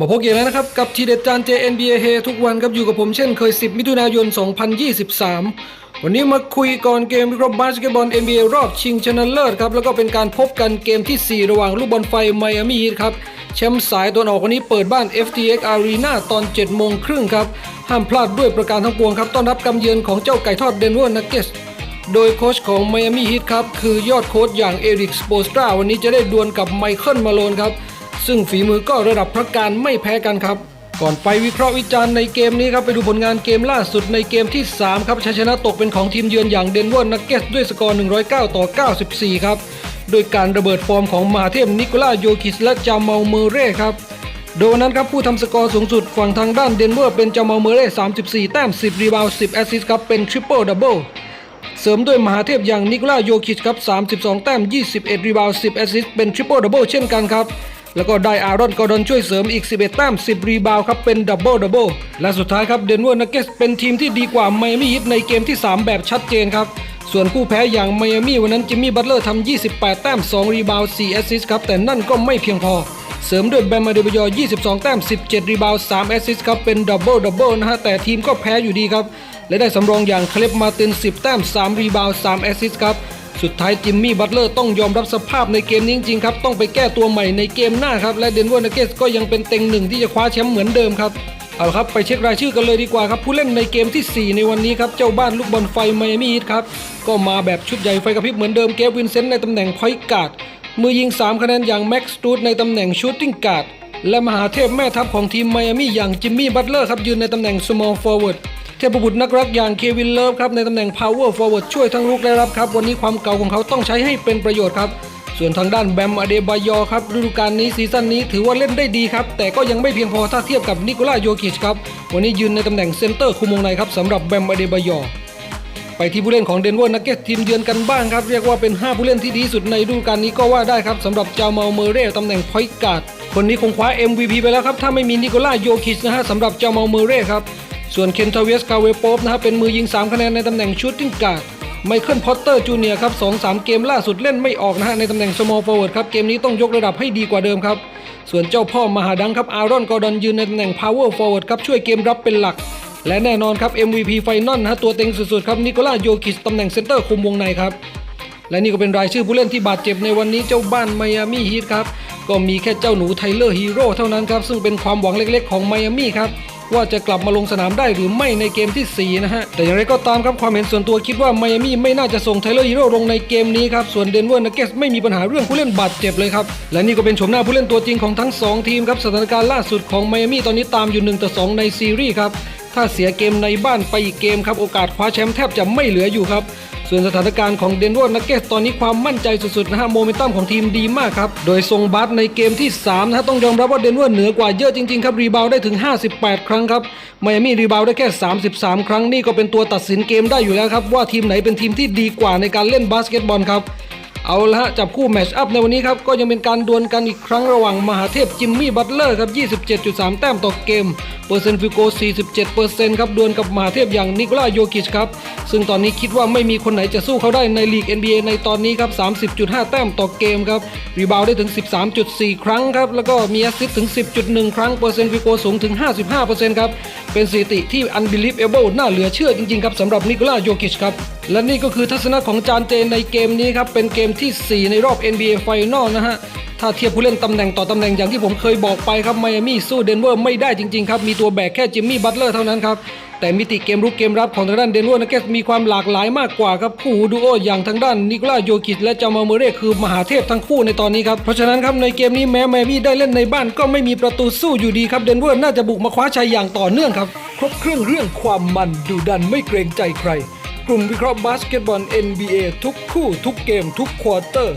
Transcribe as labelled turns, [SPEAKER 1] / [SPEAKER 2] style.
[SPEAKER 1] มาพบกันแล้วนะครับ กับทีเด็ดจาน JNBA เฮทุกวันครับอยู่กับผมเช่นเคย 10 มิถุนายน 2023 วันนี้มาคุยก่อนเกมวิเคราะห์บาสเกตบอล NBA รอบชิงชนะเลิศครับ แล้วก็เป็นการพบกันเกมทีสี่4 ระหว่างลูกบอลไฟไมอามี่ฮีทครับแชมป์สายตะวันออกวันนี้เปิดบ้าน FTX Arena ตอน 7 โมงครึ่งครับ ห้ามพลาดด้วยประการทั้งปวงครับ ต้อนรับกำเยือนของเจ้าไก่ทอดเดนเวอร์นักเก็ตโดยโค้ชของไมอามี่ฮีทครับคือยอดโค้ชอย่างเอริกสโปสตราวันนี้จะได้ดวลกับไมเคิลมาโลนครับ ซึ่งฝีมือก็ระดับพระการไม่แพ้กันครับ ก่อนไปวิเคราะห์วิจารณ์ในเกมนี้ครับไปดูผลงานเกมล่าสุดในเกมที่ 3 ครับชัยชนะตกเป็นของทีมเยือนอย่างเดนเวอร์นักเก็ตด้วยสกอร์ 109 ต่อ 94 ครับโดยการระเบิดฟอร์มของมหาเทพนิโคล่าโยคิสและจามาลเมเร่ครับโดยวันนั้นครับผู้ทำสกอร์สูงสุดฝั่งทางด้านเดนเวอร์เป็นจามาลเมอร์เร่34 แต้ม 10 รีบาวด์10 แอสซิสต์ครับเป็นทริปเปิลดับเบิลเสริมด้วยมหาเทพอย่างนิโคล่าโยคิชครับ 32 แต้ม 21 รีบาวด์10 แอสซิสต์เป็นทริปเปิลดับเบิลเช่นกันครับ แล้วก็ได้อารอนกอร์ดอนช่วยเสริมอีก 11 แต้ม 10 รีบาวครับเป็นดับเบิลดับเบิลและสุดท้ายครับเดนเวอร์นักเก็ตเป็นทีมที่ดีกว่าไมอามี่ฮิตในเกมที่ 3 แบบชัดเจนครับ ส่วนผู้แพ้อย่างไมอามี่วันนั้นจิมมี่บัตเลอร์ทำ28 แต้ม 2 รีบาว 4 แอสซิสต์ครับแต่นั่นก็ไม่เพียงพอเสริมด้วยแบมมาเดบยอ 22 แต้ม 17 รีบาว 3 แอสซิสต์ครับ เป็นดับเบิลดับเบิลนะฮะ แต่ทีมก็แพ้อยู่ดีครับ และได้สำรองอย่างเคลปมาติน 10 แต้ม 3 รีบาว 3 แอสซิสต์ครับ สุดท้ายจิมมี่บัตเลอร์ต้องยอมรับสภาพในเกมนี้จริงๆครับ ต้องไปแก้ตัวใหม่ในเกมหน้าครับ และเดนเวอร์นักเก็ตก็ยังเป็นเต็งหนึ่งที่จะคว้าแชมป์เหมือนเดิมครับ เอาละครับ ไปเช็ครายชื่อกันเลยดีกว่าครับ ผู้เล่นในเกมทีสี่ 4 ในวันนี้ครับ เจ้าบ้านลูกบอลไฟไมอามี่ฮีทครับ ก็มาแบบชุดใหญ่ไฟกระพริบเหมือนเดิมเกฟวินเซนต์ในตำแหน่งพอยการ์ดมือยิง 3 คะแนนอย่างแม็กซ์ตูดในตำแหน่งชูตติ้งการ์ดและมหาเทพแม่ทัพของทีมไมอามี่อย่างจิมมี่บัตเลอร์ครับยืนในตำแหน่ง small forward เทพบุตรนักรักอย่างเควินเลิฟครับในตำแหน่ง power forward ช่วยทั้งลุกและรับครับวันนี้ความเก่าของเขาต้องใช้ให้เป็นประโยชน์ครับส่วนทางด้านแบมอเดบายอครับฤดูกาลนี้ซีซั่นนี้ถือว่าเล่นได้ดีครับ แต่ก็ยังไม่เพียงพอถ้าเทียบกับนิโคล่าโยคิชครับ วันนี้ยืนในตำแหน่งเซนเตอร์คุมวงในครับสำหรับแบมอเดบายอ ไปที่ผู้เล่นของเดนเวอร์นักเก็ตทีมเยือนกันบ้างครับ เรียกว่าเป็น 5 ผู้เล่นที่ดีสุดในฤดูกาลนี้ก็ว่าได้ครับสำหรับจามาลเมเร่ตำแหน่งพอยการ์ดคนนี้คงคว้า MVP ไปแล้วครับถ้าไม่มีนิโคล่าโยคิชนะฮะสำหรับจามาเมเร่ครับ ส่วนเคนทาเวสคาเวโปฟนะฮะเป็นมือยิง 3 คะแนนในตำแหน่งชูตติ้งการ์ดไมเคิลพอตเตอร์จูเนียร์ครับ2-3เกมล่าสุดเล่นไม่ออกนะฮะในตำแหน่ง small forward ครับเกมนี้ต้องยกระดับให้ดีกว่าเดิมครับ ส่วนเจ้าพ่อมหาดังครับอารอนกอร์ดอนยืนในตำแหน่ง power forward ครับช่วยเกมรับเป็นหลัก และแน่นอนครับ MVP ไฟนอลนะฮะตัวเต็งสุดๆครับนิโคล่าโยคิชตำแหน่งเซนเตอร์คุมวงในครับและนี่ก็เป็นรายชื่อผู้เล่นที่บาดเจ็บในวันนี้เจ้าบ้านไมอามี่ฮีทครับก็มีแค่เจ้าหนูไทเลอร์ฮีโร่เท่านั้นครับซึ่งเป็นความหวังเล็กๆของไมอามี่ครับ ว่าจะกลับมาลงสนามได้หรือไม่ในเกมทีสี่ 4 นะฮะ แต่อย่างไรก็ตามครับความเห็นส่วนตัวคิดว่าไมอามี่ไม่น่าจะส่งไทเลอร์ฮีโร่ลงในเกมนี้ครับ ส่วนเดนเวอร์นักเก็ตไม่มีปัญหาเรื่องผู้เล่นบาดเจ็บเลยครับ และนี่ก็เป็นโฉมหน้าผู้เล่นตัวจริงของทั้งสองทีมครับสถานการณ์ล่าสุดของไมอามี่ตอนนี้ตามอยู่1ต่อ2ในซีรีส์ครับถ้าเสียเกมในบ้านไปอีกเกมครับโอกาสคว้าแชมป์แทบจะไม่เหลืออยู่ครับ ส่วนสถานการณ์ของเดนเวอร์นักเก็ตตอนนี้ความมั่นใจสุดๆนะฮะโมเมนตัมของทีมดีมากครับ โดยทรงบาสในเกมที่3นะฮะต้องยอมรับว่าเดนเวอร์เหนือกว่าเยอะจริงๆครับรีบาวได้ถึง 58 ครั้งครับไมอามี่รีบาวได้แค่ 33 ครั้งนี่ก็เป็นตัวตัดสินเกมได้อยู่แล้วครับว่าทีมไหนเป็นทีมที่ดีกว่าในการเล่นบาสเกตบอลครับเอาละฮะจับคู่แมชอัพในวันนี้ครับ ก็ยังเป็นการดวลกันอีกครั้งระหว่างมหาเทพจิมมี่บัตเลอร์ครับ 27.3 แต้มต่อเกม เปอร์เซ็นต์ฟิโก 47%ครับดวลกับมหาเทพอย่างนิโคล่าโยกิชครับ ซึ่งตอนนี้คิดว่าไม่มีคนไหนจะสู้เขาได้ในลีก NBA ในตอนนี้ครับ 30.5 แต้มต่อเกมครับ รีบาวด์ได้ถึง 13.4 ครั้งครับ แล้วก็มีแอสซิสต์ถึง 10.1 ครั้ง เปอร์เซ็นต์ฟิโกสูงถึง 55%ครับ เป็นสถิติที่ unbelievable น่าเหลือเชื่อจริงๆครับสำหรับนิโคล่าโยกิชครับและนี่ก็คือทัศนะของจานเจนในเกมนี้ครับเป็นเกมทีสี่4 ในรอบ NBA Final นะฮะ ถ้าเทียบผู้เล่นตำแหน่งต่อตำแหน่งอย่างที่ผมเคยบอกไปครับไมอามี่สู้เดนเวอร์ไม่ได้จริงๆครับมีตัวแบกแค่จิมมี่บัตเลอร์เท่านั้นครับแต่มิติเกมรุกเกมรับของทางด้านเดนเวอร์นักเก็ตมีความหลากหลายมากกว่าครับคู่หูดูโออย่างทางด้านนิโคล่าโยกิชและจามาเมเร่คือมหาเทพทั้งคู่ในตอนนี้ครับเพราะฉะนั้นครับในเกมนี้แม้ไมอามี่ได้เล่นในบ้านก็ไม่มีประตูสู้อยู่ดีครับเดนเวอร์น่าจะบุกมาคว้าชัยอย่างต่อเนื่องครับครบเครื่องเรื่องความมันดุดันไม่เกรงใจใคร กลุ่มวิเคราะห์บาสเกตบอล NBA ทุกคู่ทุกเกมทุกควอเตอร์